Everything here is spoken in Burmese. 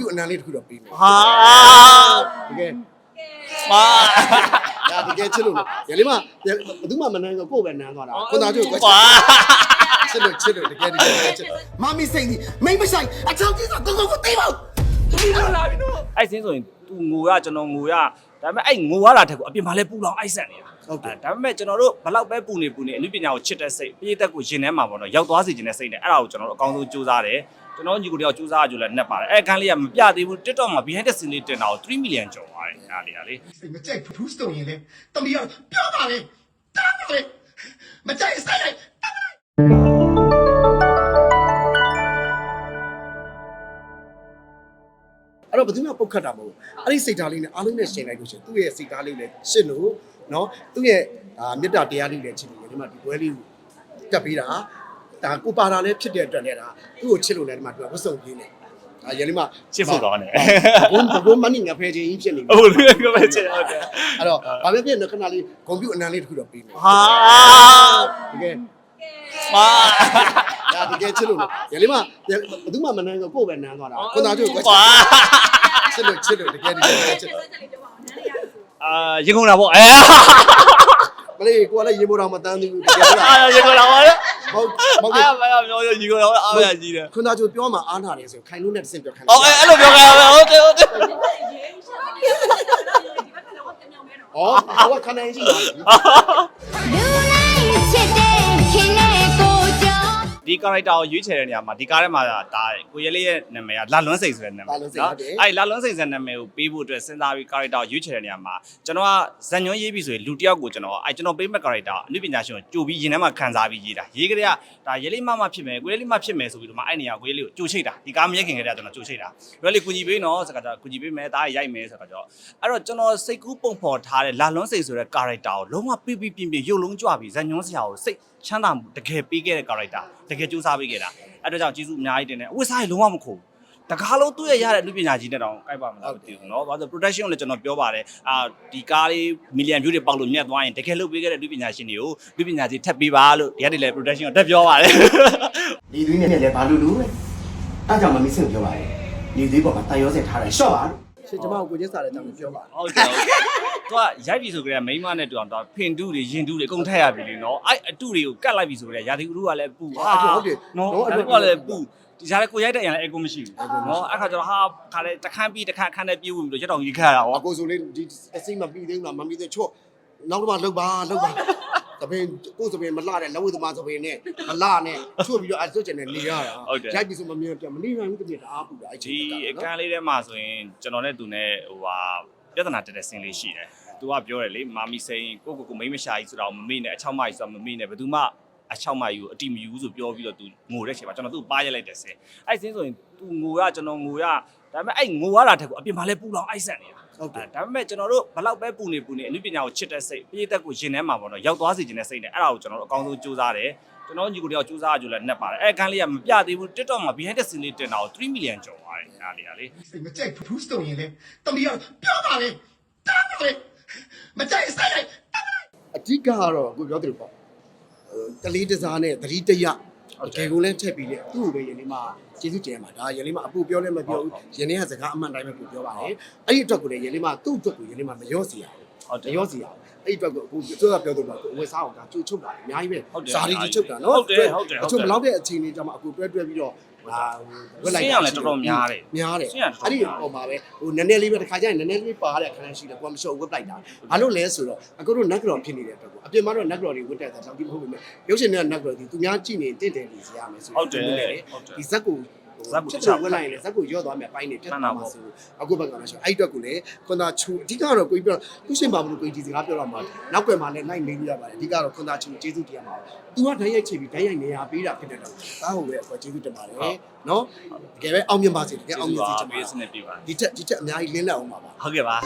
ပြူအနံလေးတစ်ခုတော့ပေးမယ်ဟာတကယ်မာဒါတကယ်ချစ်လို့လို့ရလေးမဘယ်သူမှမနန်းကိုကိုယ်ပဲနန်းသွားတာခွန်သားတို့ကွယ်ဟာချစ်လို့ချစ်လို့တကယ်တကယ်ချစ်လို့မမီစိတ်ကြီးမိမဆိုင်အချောင်းကြီးဆိုကိုကိုကိုသိပါဦးဒီလိုလာပြီနော်အဲ့စင်းဆိုရင်သူငိုရကျွန်တော်ငိုရဒါပေမဲ့အဲ့ငိုရတာထက်ကိုအပြင်မှာလဲပူလောင်အိုက်ဆန်နေတာဟုတ်တယ်ဒါပေမဲ့ကျွန်တော်တို့ဘလောက်ပဲပူနေပူနေအနုပညာကိုချစ်တဲ့စိတ်ပြည်သက်ကိုရင်ထဲမှာပေါ့နော်ရောက်သွားစေခြင်းတဲ့စိတ်နဲ့အဲ့ဒါကိုကျွန်တော်တို့အကောင်းဆုံးစူးစမ်းတယ် ကျွန်တော်ညီကိုတယောက်စူးစမ်းကြလို့လည်းနှက်ပါတယ်အဲ့အခန်းလေးကမပြသေးဘူး TikTok မှာ behind the scene လေးတင်တာကို3 million ကျော်သွားတယ်အားလေးအားလေးစိတ်မကြိုက်ဘူးဆိုရင်လေတမီးကပြောပါလေတားပါလေမကြိုက်ဆိုင်လိုက်အဲ့တော့ဘယ်သူမှပုတ်ခတ်တာမဟုတ်ဘူးအဲ့ဒီစိတ်ဓာတ်လေးနဲ့အားလုံးနဲ့ရှင်လိုက်လို့ရှိရင်သူ့ရဲ့စိတ်ဓာတ်လေးနဲ့ရှင်းလို့နော်သူ့ရဲ့အာမေတ္တာတရားလေးနဲ့ချစ်လို့ဒီမှာဒီပွဲလေးကိုတက်ပေးတာ ဒါကိုပါတာလည်းဖြစ်တဲ့အတွက်လည်းဒါသူ့ကိုချစ်လို့လည်းဒီမှာသူကဝတ်စုံပြင်းနေအာရလေးမချစ်ဖို့ကောင်းတယ်ဘုံဘုံမနီငါဖဲချင်းကြီးဖြစ်နေပြီဟုတ်တယ်ကပဲချစ်ဟုတ်တယ်အဲ့တော့ဘာပဲဖြစ်နေခဏလေးကွန်ပျူတာအနံလေးတစ်ခုတော့ပေးမယ်ဟာတကယ်မာဒါတကယ်ချစ်လို့လို့ရလေးမဘယ်သူမှမနန်းကိုကိုယ်ပဲနန်းသွားတာခွန်သားတို့ကွယ်ဟာချစ်လို့ချစ်လို့တကယ်တကယ်ချစ်လို့အာရင်ကုန်တာပေါ့အဲမလေးကိုကလည်းရေမိုးတော်မတန်းသေးဘူးတကယ်လားအာရင်ကုန်တာပေါ့လေ ဟုတ်ဟုတ်ကဲ့အာမရပြောရင်ရင်ကုန်တာပေါ့အားရကြီးတယ်ခွန်သားကျိုးပြောမှအားနာတယ်ဆိုခိုင်လို့နဲ့တစ်စင်ပြောခိုင်းအော်အဲအဲ့လိုပြောကြရမယ်ဟုတ်တယ်ဟုတ်တယ်ဩဟိုကခဏ ဒီ character ကိုရွေးချယ်တဲ့နေရာမှာဒီကားထဲမှာဒါကိုရဲလေးရဲ့နာမည်ကလာလွန်းစိန်ဆိုတဲ့နာမည်အဲ့လာလွန်းစိန်ဆိုတဲ့နာမည်ကိုပေးဖို့အတွက်စဉ်းစားပြီး character ကိုရွေးချယ်တဲ့နေရာမှာကျွန်တော်ကဇန်ညွန်းရေးပြီးဆိုရင်လူတစ်ယောက်ကိုကျွန်တော်အဲ့ကျွန်တော်ပေးမဲ့ character အနုပညာရှင်ကိုကြိုပြီးရင်ထဲမှာခံစားပြီးရေးတာရေးကြတဲ့ကဒါရဲလေးမမဖြစ်မယ်ကိုရဲလေးမဖြစ်မယ်ဆိုပြီးတော့မှအဲ့နေရာကိုရဲလေးကိုကြိုချိတ်တာဒီကားမရက်ခင်ကတည်းကကျွန်တော်ကြိုချိတ်တာရဲလေးကူညီပေးနော်ဆိုတော့ကူညီပေးမယ်ဒါရိုက်မယ်ဆိုတော့အဲ့တော့ကျွန်တော်စိတ်ကူးပုံဖော်ထားတဲ့လာလွန်းစိန်ဆိုတဲ့ character ကိုလုံးဝပြပြပြပြရုပ်လုံးကြွပြီးဇန်ညွန်းဆရာကိုစိတ်ချမ်းသာမှုတကယ်ပေးခဲ့တဲ့ character တယ်စူးစမ်းပေးခဲ့တာအဲ့တော့ကြောင့်ကျေးဇူးအများကြီးတင်တယ်အဝတ်စားရေလုံးဝမခုတကားလုံးသူ့ရဲ့ရတဲ့အမှုပညာကြီးနဲ့တောင်ကိုက်ပါမလားမသိဘူးเนาะဘာလို့ production ကိုလည်းကျွန်တော်ပြောပါတယ်အာဒီကားလေး million view တွေပေါက်လို့မြတ်သွားရင်တကယ်လုပ်ပေးခဲ့တဲ့အမှုပညာရှင်တွေကိုအမှုပညာကြီးထပ်ပေးပါလို့ဒီကနေ့လည်း production ကိုတက်ပြောပါတယ် ဒီသွေးနဲ့လည်းဘာလို့လို့လဲအဲ့ကြောင့်မမီစင်ပြောပါတယ်ဒီသွေးပေါ်မှာတန်ရောစင်ထားတယ်ရှော့ပါလို့ ရှင်ကျမကိုကိုချင်းစားတဲ့အကြောင်းပြောပါဟုတ်တယ်ဟုတ်တယ်သူကရိုက်ပြီဆိုကြတဲ့မိန်းမနဲ့တူအောင်တော့ဖင်တူတွေရင်တူတွေအကုန်ထက်ရပြီလေနော်အဲ့အတူတွေကိုကတ်လိုက်ပြီဆိုကြတဲ့ရာသီဥတုကလည်းပူနော်အဲ့ဒါကလည်းပူဒီစားလည်းကိုရိုက်တဲ့အရင်လည်းအကုန်မရှိဘူးနော်အဲ့ခါကျတော့ဟာခါလေတခန်းပြီးတခန်းအခန်းနဲ့ပြေးဝင်ပြီးတော့ရက်တော်ကြီးခါရတာအဟောကိုဆိုလေးဒီအစိမ့်မပြီးသေးဘူးလားမပြီးသေးချော့နောက်တော့မှလှုပ်ပါလှုပ်ပါ တပင်ကိုယ်စပင်မလှတဲ့လက်ဝဲသမားစပင်နဲ့မလှနဲ့ချွတ်ပြီးတော့အစွတ်ကျင်နဲ့နေရတာရိုက်ပြီးဆိုမမြင်ပြမနေနိုင်ဘူးတပြည့်တအားပူတာအဲ့ဒီအခန်းလေးထဲမှာဆိုရင်ကျွန်တော်နဲ့သူနဲ့ဟိုဟာပြဿနာတက်တဲ့ဆင်းလေးရှိတယ်သူကပြောတယ်လေမာမီစိန်ကိုကိုကိုမိမရှာကြီးဆိုတော့မမေ့နဲ့အချောက်မကြီးဆိုတော့မမေ့နဲ့ဘယ်သူမှအချောက်မကြီးကိုအတိမယူဆိုပြောပြီးတော့သူငိုတဲ့ချိန်မှာကျွန်တော်သူ့ပါရက်လိုက်တယ်ဆင်းအဲ့ဆင်းဆိုရင်သူငိုရကျွန်တော်ငိုရဒါပေမဲ့အဲ့ငိုရတာထက်ကိုအပြင်မှာလဲပူလောင်အိုက်ဆန်နေတာ ဟုတ်တယ်ဒါပေမဲ့ကျွန်တော်တို့ဘလောက်ပဲပူနေပူနေအနုပညာကိုချစ်တဲ့စိတ်ပြည်သက်ကိုရင်ထဲမှာပေါ့နော်ရောက်သွားစေခြင်းတဲ့စိတ်နဲ့အဲ့ဒါကိုကျွန်တော်တို့အကောင်းဆုံးစူးစမ်းတယ်ကျွန်တော်ညီကိုတယောက်စူးစမ်းကြလို့လည်းနှက်ပါတယ်အဲ့အခန်းလေးကမပြသေးဘူး TikTok မှာ behind the scene လေးတင်တာကို3 million ကျော်သွားတယ်အားလေးအားလေးစိတ်မကြိုက်ဘူးဆိုရင်လေတမီးကပြောပါလေတားပါလေမကြိုက်ဆိုင်လိုက်အဓိကကတော့ကိုပြောသလိုပေါ့တလေးတစားနဲ့သတိတရ တကယ်ကိုလည်းထက်ပြီးလေသူ့ကိုပဲယနေ့မှကျေးဇူးတင်ရမှာဒါယနေ့မှအပူပြောလည်းမပြောဘူးယနေ့ကစကားအမှန်တိုင်းပဲကိုပြောပါတယ်အဲ့ဒီအတွက်ကိုလည်းယနေ့မှသူ့အတွက်ကိုယနေ့မှမရော့စီရဘူးဟုတ်တယ်မရော့စီရဘူးအဲ့ဒီအတွက်ကိုအခုသူကပြောတော့ပါကိုဝယ်စားအောင်ဒါကျူချုပ်တာအများကြီးပဲဟုတ်တယ်ဇာတိချုပ်တာနော်ဟုတ်တယ်ဟုတ်တယ်အချုပ်မလောက်တဲ့အချိန်လေးကျမှအခုတွဲတွဲပြီးတော့ ဟာဝက်လိုက်ဆင်းရလည်းတော်တော်များတယ်များတယ်ဆင်းရတော်တော်အဲ့ဒီပုံမှာပဲဟိုနည်းနည်းလေးပဲတစ်ခါကျရင်နည်းနည်းလေးပါတဲ့အခန်းရှိတယ်ကိုကမရှုပ်ဝက်လိုက်တာဘာလို့လဲဆိုတော့အခုတို့နက်ဂရော်ဖြစ်နေတဲ့အတွက်ကိုအပြင်မှာတော့နက်ဂရော်တွေဝတ်တဲ့အခါတောင်ဒီမဟုတ်ဘူးမယ်ရုပ်ရှင်တွေကနက်ဂရော်ဒီသူများကြည့်နေတင့်တယ်နေစီရမယ်ဆိုဟုတ်တယ်ဒီဟုတ်တယ်ဒီဇက်ကို ဇက်ကိုဖြစ်တယ်ဝက်လိုက်ရင်လည်းဇက်ကိုရော့သွားမယ်အပိုင်းနေပြတ်သွားမှာဆိုအခုဘက်ကလည်းဆိုအဲ့အတွက်ကိုလည်းခွန်သာချူအဓိကတော့ကိုပြီးတော့သူရှင်ပါမလို့ကိုဒီစကားပြောတော့မှာနောက်ွယ်မှာလည်းနိုင်မေးရပါတယ်အဓိကတော့ခွန်သာချူကျေးဇူးတရားပါသူကဓာတ်ရိုက်ချပြီးဓာတ်ရိုက်နေရပေးတာဖြစ်တဲ့တော့ဒါဟုတ်ပဲအကွာကျေးဇူးတင်ပါတယ်နော်တကယ်ပဲအောင်မြင်ပါစေတကယ်အောင်မြင်စေချင်ပါပေးစနစ်ပြပါဒီတက်ဒီတက်အများကြီးလင်းလက်အောင်ပါပါဟုတ်ကဲ့ပါ